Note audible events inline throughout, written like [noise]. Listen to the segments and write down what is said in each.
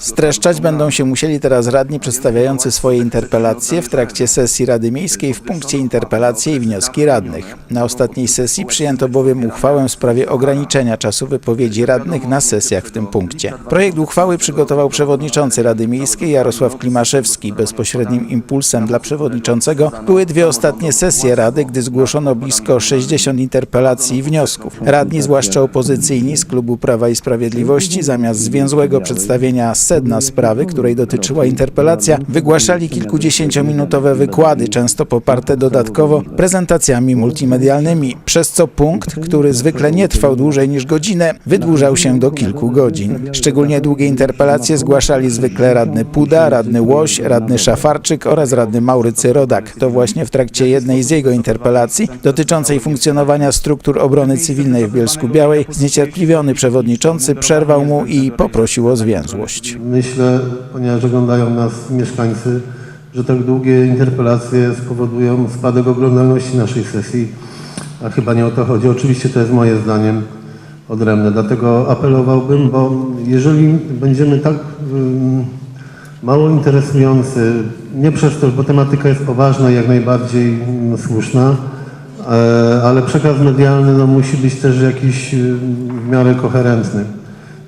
Streszczać będą się musieli teraz radni przedstawiający swoje interpelacje w trakcie sesji Rady Miejskiej w punkcie interpelacje i wnioski radnych. Na ostatniej sesji przyjęto bowiem uchwałę w sprawie ograniczenia czasu wypowiedzi radnych na sesjach w tym punkcie. Projekt uchwały przygotował przewodniczący Rady Miejskiej Jarosław Klimaszewski. Bezpośrednim impulsem dla przewodniczącego były dwie ostatnie sesje Rady, gdy zgłoszono blisko 60 interpelacji i wniosków. Radni, zwłaszcza opozycyjni z klubu Prawa i Sprawiedliwości, zamiast zwięzłego przedstawienia sedna sprawy, której dotyczyła interpelacja, wygłaszali kilkudziesięciominutowe wykłady, często poparte dodatkowo prezentacjami multimedialnymi, przez co punkt, który zwykle nie trwał dłużej niż godzinę, wydłużał się do kilku godzin. Szczególnie długie interpelacje zgłaszali zwykle radny Puda, radny Łoś, radny Szafarczyk oraz radny Maurycy Rodak. To właśnie w trakcie jednej z jego interpelacji dotyczącej funkcjonowania struktur obrony cywilnej w Bielsku Białej zniecierpliwiony przewodniczący przerwał mu i poprosił o zwięzłość. Myślę, ponieważ oglądają nas mieszkańcy, że tak długie interpelacje spowodują spadek oglądalności naszej sesji, a chyba nie o to chodzi. Oczywiście to jest moje zdaniem odrębne, dlatego apelowałbym, bo jeżeli będziemy tak ym, mało interesujący, nie przez to, bo tematyka jest poważna i jak najbardziej mm, słuszna, e, ale przekaz medialny no, musi być też jakiś w miarę koherentny.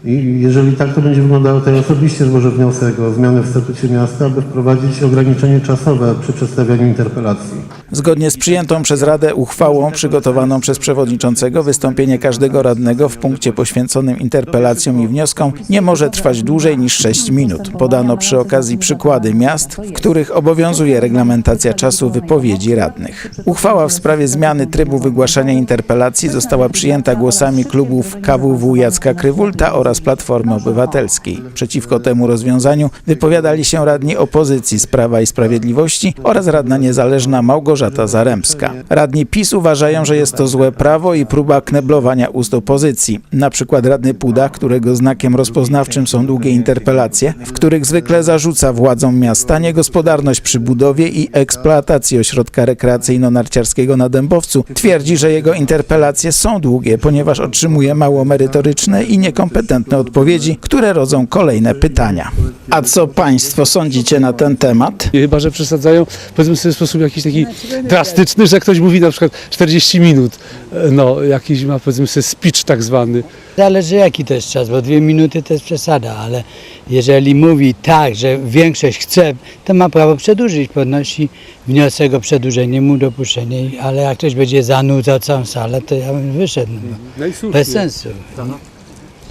I jeżeli tak to będzie wyglądało, to ja osobiście złożę wniosek o zmianę w statucie miasta, aby wprowadzić ograniczenie czasowe przy przedstawianiu interpelacji. Zgodnie z przyjętą przez Radę uchwałą przygotowaną przez przewodniczącego, wystąpienie każdego radnego w punkcie poświęconym interpelacjom i wnioskom nie może trwać dłużej niż 6 minut. Podano przy okazji przykłady miast, w których obowiązuje reglamentacja czasu wypowiedzi radnych. Uchwała w sprawie zmiany trybu wygłaszania interpelacji została przyjęta głosami klubów KWW Jacka Krywulta oraz Platformy Obywatelskiej. Przeciwko temu rozwiązaniu wypowiadali się radni opozycji z Prawa i Sprawiedliwości oraz radna niezależna Małgorzata Zaremska. Radni PiS uważają, że jest to złe prawo i próba kneblowania ust opozycji. Na przykład radny Puda, którego znakiem rozpoznawczym są długie interpelacje, w których zwykle zarzuca władzom miasta niegospodarność przy budowie i eksploatacji ośrodka rekreacyjno-narciarskiego na Dębowcu, twierdzi, że jego interpelacje są długie, ponieważ otrzymuje mało merytoryczne i niekompetentne odpowiedzi, które rodzą kolejne pytania. A co państwo sądzicie na ten temat? Chyba, że przesadzają, powiedzmy sobie w sposób jakiś taki drastyczny, że ktoś mówi na przykład 40 minut. E, No, jakiś ma powiedzmy sobie speech tak zwany. Zależy jaki to jest czas, bo dwie minuty to jest przesada, ale jeżeli mówi tak, że większość chce, to ma prawo przedłużyć, podnosi wniosek o przedłużenie mu dopuszczenie, ale jak ktoś będzie zanudzał całą salę, to ja bym wyszedł, no, bez sensu.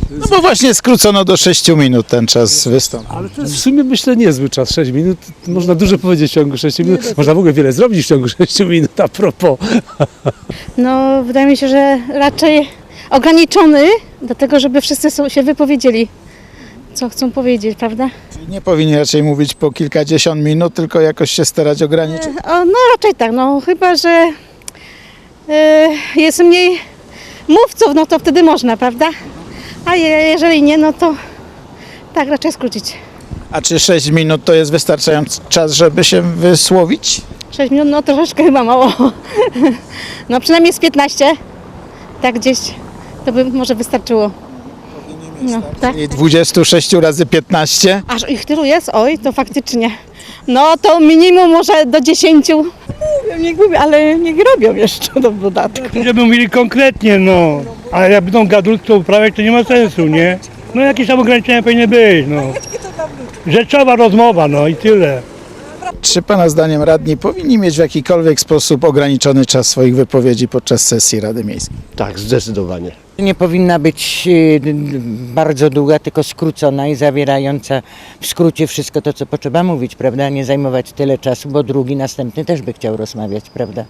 No bo właśnie skrócono do 6 minut ten czas wystąpienia. Ale to jest w sumie myślę niezły czas, 6 minut. Można dużo powiedzieć w ciągu 6 minut. Można w ogóle wiele zrobić w ciągu [laughs] 6 minut a propos. No, wydaje mi się, że raczej ograniczony do tego, żeby wszyscy są- się wypowiedzieli, co chcą powiedzieć, prawda? Nie powinni raczej mówić po kilkadziesiąt minut, tylko jakoś się starać ograniczyć. O, no raczej tak, no chyba, że e, jest mniej mówców, no to wtedy można, prawda? A je, jeżeli nie, no to tak raczej skrócić. A czy 6 minut to jest wystarczający czas, żeby się wysłowić? 6 minut, no troszeczkę chyba mało. No przynajmniej z 15, tak gdzieś, to by może wystarczyło. No, tak. I 26 razy 15? Aż ich tylu jest? Oj, to faktycznie. No to minimum może do 10. Mówią, niech mówią, ale niech robią jeszcze do dodatku. Żeby mówili konkretnie, no. A jak będą gadulstwo uprawiać, to nie ma sensu, nie? No jakieś tam ograniczenia powinny być, no. Rzeczowa rozmowa, no i tyle. Czy Pana zdaniem radni powinni mieć w jakikolwiek sposób ograniczony czas swoich wypowiedzi podczas sesji Rady Miejskiej? Tak, zdecydowanie. Nie powinna być y, bardzo długa, tylko skrócona i zawierająca w skrócie wszystko to, co potrzeba mówić, prawda? Nie zajmować tyle czasu, bo drugi, następny też by chciał rozmawiać, prawda?